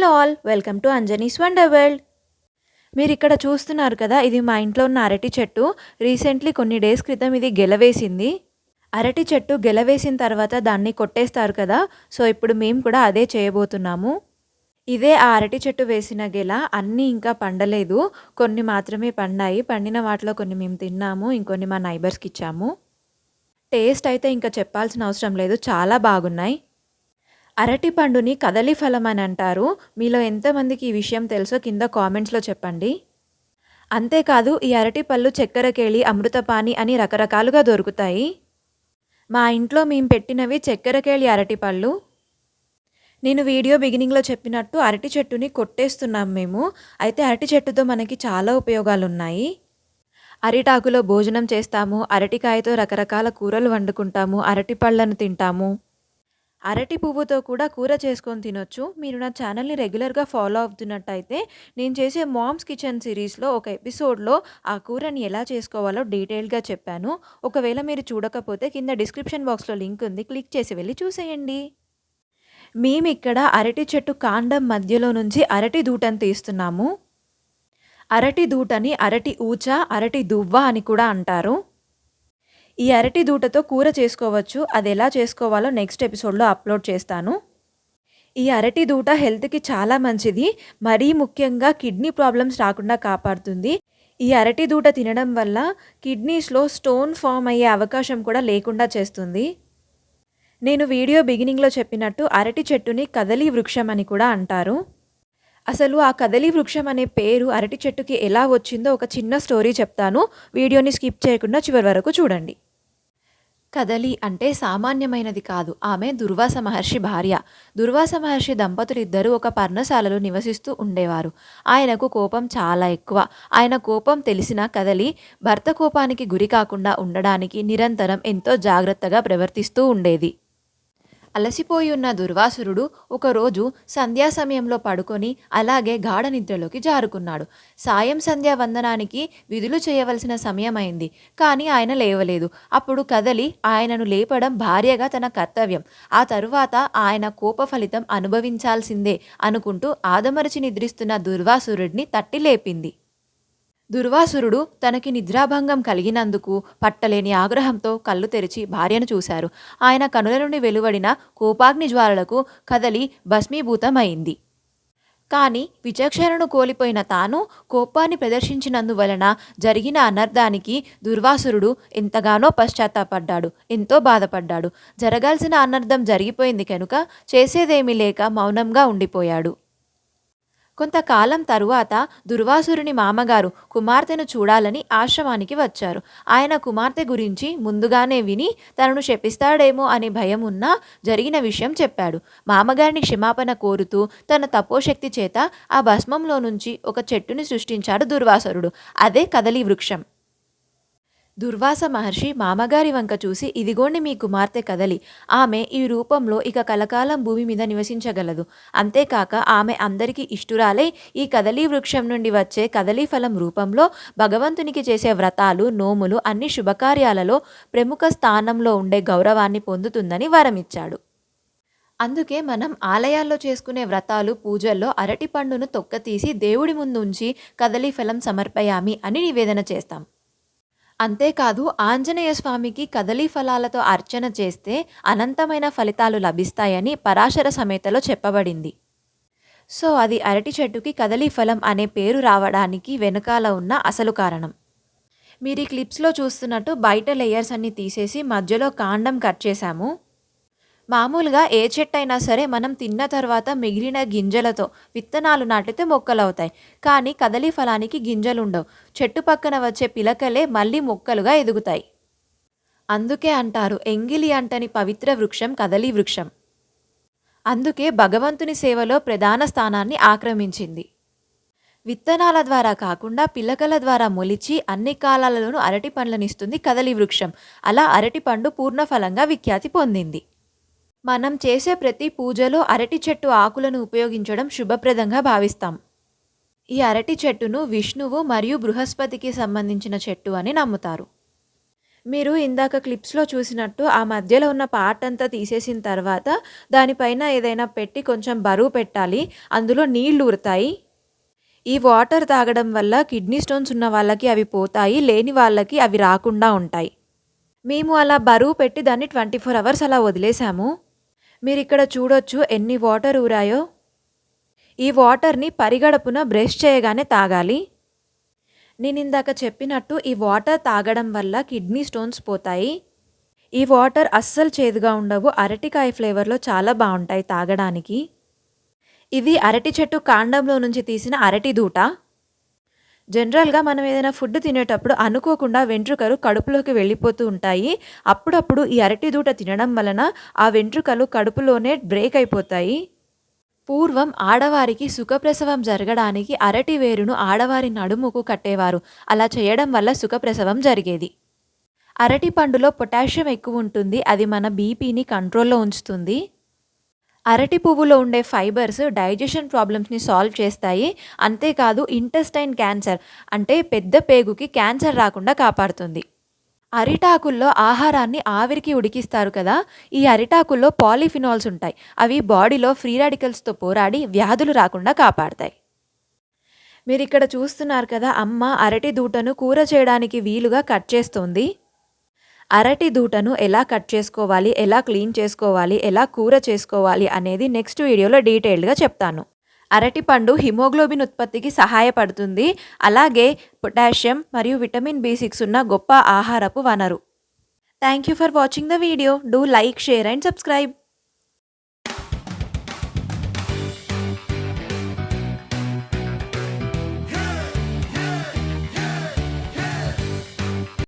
Hello all welcome to Anjani's wonder world మీరు ఇక్కడ చూస్తున్నారు కదా ఇది మా ఇంట్లో ఉన్న అరటి చెట్టు. రీసెంట్లీ కొన్ని డేస్ క్రితం ఇది గెలవేసింది. అరటి చెట్టు గెలవేసిన తర్వాత దాన్ని కొట్టేస్తారు కదా సో ఇప్పుడు మేము కూడా అదే చేయబోతున్నాము. ఇదే ఆ అరటి చెట్టు వేసిన గెల అన్నీ ఇంకా పండలేదు. కొన్ని మాత్రమే పండాయి. పండిన వాటిలో కొన్ని మేము తిన్నాము ఇంకొన్ని మా నైబర్స్కి ఇచ్చాము. టేస్ట్ అయితే ఇంకా చెప్పాల్సిన అవసరం లేదు. చాలా బాగున్నాయి. అరటి పండుని కదలి ఫలం అని అంటారు. మీలో ఎంతమందికి ఈ విషయం తెలుసో కింద కామెంట్స్లో చెప్పండి. అంతేకాదు ఈ అరటి పళ్ళు చక్కెరకేళి అమృతపాని అని రకరకాలుగా దొరుకుతాయి. మా ఇంట్లో మేము పెట్టినవి చక్కెరకేళి అరటి పళ్ళు నేను వీడియో బిగినింగ్లో చెప్పినట్టు అరటి చెట్టుని కొట్టేస్తున్నాం మేము. అయితే అరటి చెట్టుతో మనకి చాలా ఉపయోగాలు ఉన్నాయి అరిటాకులో భోజనం చేస్తాము అరటికాయతో రకరకాల కూరలు వండుకుంటాము అరటి పళ్ళను తింటాము. అరటి పువ్వుతో కూడా కూర చేసుకొని తినొచ్చు. మీరు నా ఛానల్ని రెగ్యులర్గా ఫాలో అవుతున్నట్టయితే నేను చేసే మామ్స్ కిచెన్ సిరీస్లో ఒక ఎపిసోడ్లో ఆ కూరని ఎలా చేసుకోవాలో డీటెయిల్గా చెప్పాను. ఒకవేళ మీరు చూడకపోతే కింద డిస్క్రిప్షన్ బాక్స్లో లింక్ ఉంది. క్లిక్ చేసి వెళ్ళి చూసేయండి. మేము ఇక్కడ అరటి చెట్టు కాండం మధ్యలో నుంచి అరటి దూటను తీస్తున్నాము. అరటి దూటని అరటి ఊచ అరటి దువ్వ అని కూడా అంటారు. ఈ అరటి దూటతో కూర చేసుకోవచ్చు. అది ఎలా చేసుకోవాలో నెక్స్ట్ ఎపిసోడ్లో అప్లోడ్ చేస్తాను. ఈ అరటి దూట హెల్త్కి చాలా మంచిది. మరీ ముఖ్యంగా కిడ్నీ ప్రాబ్లమ్స్ రాకుండా కాపాడుతుంది. ఈ అరటి దూట తినడం వల్ల కిడ్నీస్లో స్టోన్ ఫామ్ అయ్యే అవకాశం కూడా లేకుండా చేస్తుంది. నేను వీడియో బిగినింగ్లో చెప్పినట్టు అరటి చెట్టుని కదలి వృక్షం అని కూడా అంటారు. అసలు ఆ కదలి వృక్షం అనే పేరు అరటి చెట్టుకి ఎలా వచ్చిందో ఒక చిన్న స్టోరీ చెప్తాను. వీడియోని స్కిప్ చేయకుండా చివరి వరకు చూడండి. కదలి అంటే సామాన్యమైనది కాదు. ఆమె దుర్వాస మహర్షి భార్య. దుర్వాస మహర్షి దంపతులిద్దరూ ఒక పర్ణశాలలో నివసిస్తూ ఉండేవారు. ఆయనకు కోపం చాలా ఎక్కువ. ఆయన కోపం తెలిసిన కదలి భర్త కోపానికి గురి కాకుండా ఉండడానికి నిరంతరం ఎంతో జాగ్రత్తగా ప్రవర్తిస్తూ ఉండేది. అలసిపోయి ఉన్న దుర్వాసురుడు ఒకరోజు సంధ్యా సమయంలో పడుకొని అలాగే గాఢ నిద్రలోకి జారుకున్నాడు. సాయం సంధ్యా వందనానికి విధులు చేయవలసిన సమయమైంది కానీ ఆయన లేవలేదు. అప్పుడు కదలి ఆయనను లేపడం భార్యగా తన కర్తవ్యం. ఆ తరువాత ఆయన కోప ఫలితం అనుభవించాల్సిందే అనుకుంటూ ఆదమరచి నిద్రిస్తున్న దుర్వాసురుడిని తట్టి లేపింది. దుర్వాసురుడు తనకి నిద్రాభంగం కలిగినందుకు పట్టలేని ఆగ్రహంతో కళ్ళు తెరిచి భార్యను చూశారు. ఆయన కనుల నుండి వెలువడిన కోపాగ్ని జ్వాలలకు కదలి భస్మీభూతమైంది. కానీ విచక్షణను కోల్పోయిన తాను కోపాన్ని ప్రదర్శించినందువలన జరిగిన అనర్థానికి దుర్వాసురుడు ఎంతగానో పశ్చాత్తాపడ్డాడు ఎంతో బాధపడ్డాడు. జరగాల్సిన అనర్థం జరిగిపోయింది కనుక చేసేదేమీ లేక మౌనంగా ఉండిపోయాడు. కొంతకాలం తరువాత దుర్వాసురుని మామగారు కుమార్తెను చూడాలని ఆశ్రమానికి వచ్చారు. ఆయన కుమార్తె గురించి ముందుగానే విని తనను శపిస్తాడేమో అనే భయం ఉన్నా జరిగిన విషయం చెప్పాడు. మామగారిని క్షమాపణ కోరుతూ తన తపోశక్తి చేత ఆ భస్మంలో నుంచి ఒక చెట్టుని సృష్టించాడు దుర్వాసురుడు. అదే కదలి వృక్షం. దుర్వాస మహర్షి మామగారి వంక చూసి ఇదిగోండి మీ కుమార్తె కదలి. ఆమె ఈ రూపంలో ఇక కలకాలం భూమి మీద నివసించగలదు. అంతేకాక ఆమె అందరికీ ఇష్టురాలై ఈ కదలీ వృక్షం నుండి వచ్చే కదలీ ఫలం రూపంలో భగవంతునికి చేసే వ్రతాలు నోములు అన్ని శుభకార్యాలలో ప్రముఖ స్థానంలో ఉండే గౌరవాన్ని పొందుతుందని వరమిచ్చాడు. అందుకే మనం ఆలయాల్లో చేసుకునే వ్రతాలు పూజల్లో అరటి పండును తొక్కతీసి దేవుడి ముందు ఉంచి కదలీ ఫలం సమర్పయామి అని నివేదన చేస్తాం. అంతేకాదు ఆంజనేయ స్వామికి కదలీ ఫలాలతో అర్చన చేస్తే అనంతమైన ఫలితాలు లభిస్తాయని పరాశర సమేతలో చెప్పబడింది. సో అది అరటి చెట్టుకి కదలీ ఫలం అనే పేరు రావడానికి వెనుకాల ఉన్న అసలు కారణం. మీరు ఈ క్లిప్స్లో చూస్తున్నట్టు బయట లేయర్స్ అన్ని తీసేసి మధ్యలో కాండం కట్ చేశాము. మామూలుగా ఏ చెట్టు అయినా సరే మనం తిన్న తర్వాత మిగిలిన గింజలతో విత్తనాలు నాటితే మొక్కలు అవుతాయి కానీ కదలీ ఫలానికి గింజలు ఉండవు చెట్టు పక్కన వచ్చే పిలకలే మళ్ళీ మొక్కలుగా ఎదుగుతాయి. అందుకే అంటారు ఎంగిలి అంటని పవిత్ర వృక్షం కదలీ వృక్షం. అందుకే భగవంతుని సేవలో ప్రధాన స్థానాన్ని ఆక్రమించింది. విత్తనాల ద్వారా కాకుండా పిలకల ద్వారా మొలిచి అన్ని కాలాలలోనూ అరటి పండ్లనిస్తుంది కదలి వృక్షం. అలా అరటి పండు పూర్ణఫలంగా విఖ్యాతి పొందింది. మనం చేసే ప్రతి పూజలో అరటి చెట్టు ఆకులను ఉపయోగించడం శుభప్రదంగా భావిస్తాం ఈ అరటి చెట్టును విష్ణువు మరియు బృహస్పతికి సంబంధించిన చెట్టు అని నమ్ముతారు మీరు ఇందాక క్లిప్స్‌లో చూసినట్టు ఆ మధ్యలో ఉన్న పార్ట్ అంతా తీసేసిన తర్వాత దానిపైన ఏదైనా పెట్టి కొంచెం బరువు పెట్టాలి. అందులో నీళ్ళు ఊరుతాయి. ఈ వాటర్ తాగడం వల్ల కిడ్నీ స్టోన్స్ ఉన్న వాళ్ళకి అవి పోతాయి. లేని వాళ్ళకి అవి రాకుండా ఉంటాయి. మేము అలా బరువు పెట్టి దాన్ని 24 అవర్స్ అలా వదిలేసాము. మీరు ఇక్కడ చూడొచ్చు ఎన్ని వాటర్ ఊరాయో. ఈ వాటర్‌ని పరిగడపున బ్రష్ చేయగానే తాగాలి. నేను ఇందాక చెప్పినట్టు ఈ వాటర్ తాగడం వల్ల కిడ్నీ స్టోన్స్ పోతాయి. ఈ వాటర్ అస్సలు చేదుగా ఉండవు. అరటికాయ ఫ్లేవర్‌లో చాలా బాగుంటాయి తాగడానికి. ఇది అరటి చెట్టు కాండంలో నుంచి తీసిన అరటి దూట. జనరల్‌గా మనం ఏదైనా ఫుడ్ తినేటప్పుడు అనుకోకుండా వెంట్రుకలు కడుపులోకి వెళ్ళిపోతూ ఉంటాయి. అప్పుడప్పుడు ఈ అరటి దూట తినడం వలన ఆ వెంట్రుకలు కడుపులోనే బ్రేక్ అయిపోతాయి. పూర్వం ఆడవారికి సుఖప్రసవం జరగడానికి అరటి వేరును ఆడవారి నడుముకు కట్టేవారు. అలా చేయడం వల్ల సుఖప్రసవం జరిగేది. అరటి పండులో పొటాషియం ఎక్కువ ఉంటుంది అది మన బీపీని కంట్రోల్‌లో ఉంచుతుంది. అరటి పువ్వులో ఉండే ఫైబర్స్ డైజెషన్ ప్రాబ్లమ్స్‌ని సాల్వ్ చేస్తాయి. అంతేకాదు ఇంటెస్టైన్ క్యాన్సర్ అంటే పెద్ద పేగుకి క్యాన్సర్ రాకుండా కాపాడుతుంది. అరిటాకుల్లో ఆహారాన్ని ఆవిరికి ఉడికిస్తారు కదా! ఈ అరిటాకుల్లో పాలిఫినాల్స్ ఉంటాయి. అవి బాడీలో ఫ్రీ రాడికల్స్‌తో పోరాడి వ్యాధులు రాకుండా కాపాడతాయి. ఇక్కడ చూస్తున్నారు కదా! అమ్మ అరటి దూటను కూర చేయడానికి వీలుగా కట్ చేస్తుంది అరటి దూటను ఎలా కట్ చేసుకోవాలి, ఎలా క్లీన్ చేసుకోవాలి, ఎలా కూర చేసుకోవాలి అనేది నెక్స్ట్ వీడియోలో డీటెయిల్డ్‌గా చెప్తాను. అరటిపండు హిమోగ్లోబిన్ ఉత్పత్తికి సహాయపడుతుంది. అలాగే పొటాషియం మరియు విటమిన్ బి సిక్స్ ఉన్న గొప్ప ఆహారపు వనరు. Thank you for watching the video. Do like, share and subscribe.